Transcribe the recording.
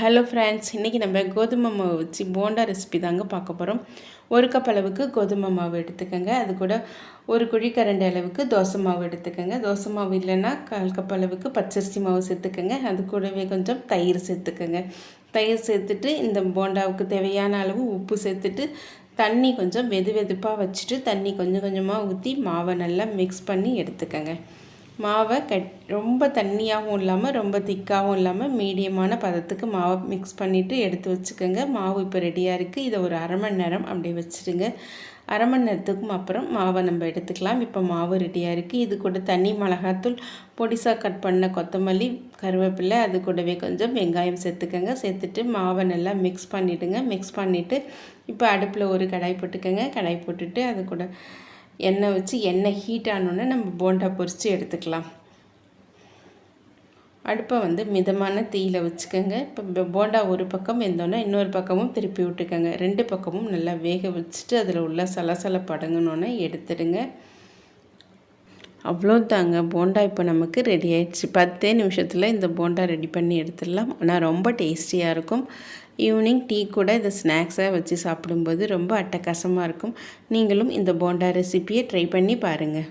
Hello friends இன்றைக்கி நம்ம கோதுமை மாவு வச்சு போண்டா ரெசிபி தாங்க பார்க்க போகிறோம் ஒரு கப் அளவுக்கு கோதுமை மாவு எடுத்துக்கோங்க. அது கூட ஒரு குழிக்கரண்டி அளவுக்கு தோசை மாவு எடுத்துக்கோங்க. தோசை மாவு இல்லைன்னா கால் கப் அளவுக்கு பச்சரிசி மாவு சேர்த்துக்கோங்க. அது கூடவே கொஞ்சம் தயிர் சேர்த்துக்கோங்க. தயிர் சேர்த்துட்டு இந்த போண்டாவுக்கு தேவையான அளவு உப்பு சேர்த்துட்டு தண்ணி கொஞ்சம் வெது வெதுப்பாக வச்சுட்டு தண்ணி கொஞ்சம் கொஞ்சமாக ஊற்றி மாவை நல்லா மிக்ஸ் பண்ணி எடுத்துக்கோங்க. மாவை கட் ரொம்ப தண்ணியாகவும் இல்லாமல் ரொம்ப திக்காகவும் இல்லாமல் மீடியமான பதத்துக்கு மாவை மிக்ஸ் பண்ணிவிட்டு எடுத்து வச்சுக்கோங்க. மாவு இப்போ ரெடியாக இருக்குது இதை ஒரு அரை மணி நேரம் அப்படியே வச்சுருங்க அரை மணி நேரத்துக்கும் அப்புறம் மாவை நம்ம எடுத்துக்கலாம். இப்போ மாவு ரெடியாக இருக்குது இது கூட தண்ணி மிளகாத்தூள் பொடிசாக கட் பண்ண கொத்தமல்லி கருவேப்பிலை அது கூடவே கொஞ்சம் வெங்காயம் சேர்த்துக்கோங்க. சேர்த்துட்டு மாவை நல்லா மிக்ஸ் பண்ணிவிடுங்க மிக்ஸ் பண்ணிவிட்டு இப்போ அடுப்பில் ஒரு கடாய் போட்டுக்கோங்க. கடாய் போட்டுட்டு அது கூட எண்ணெய் வச்சு எண்ணெய் ஹீட் ஆனோடனே நம்ம போண்டா பொரித்து எடுத்துக்கலாம். அடுப்பை வந்து மிதமான தீயில் வச்சுக்கோங்க. இப்போ போண்டா ஒரு பக்கம் வெந்தோன்னா இன்னொரு பக்கமும் திருப்பி விட்டுக்கோங்க. ரெண்டு பக்கமும் நல்லா வேக வச்சுட்டு அதில் உள்ள சலசல படங்கணுன்னே எடுத்துடுங்க. அவ்வளோ தாங்க போண்டா இப்போ நமக்கு ரெடி ஆயிடுச்சு. பத்தே நிமிஷத்தில் இந்த போண்டா ரெடி பண்ணி எடுத்துடலாம். ஆனால் ரொம்ப டேஸ்டியாக இருக்கும். ஈவினிங் டீ கூட இந்த ஸ்நாக்ஸாக வச்சு சாப்பிடும்போது ரொம்ப அட்டகாசமாக இருக்கும். நீங்களும் இந்த போண்டா ரெசிப்பியை ட்ரை பண்ணி பாருங்கள்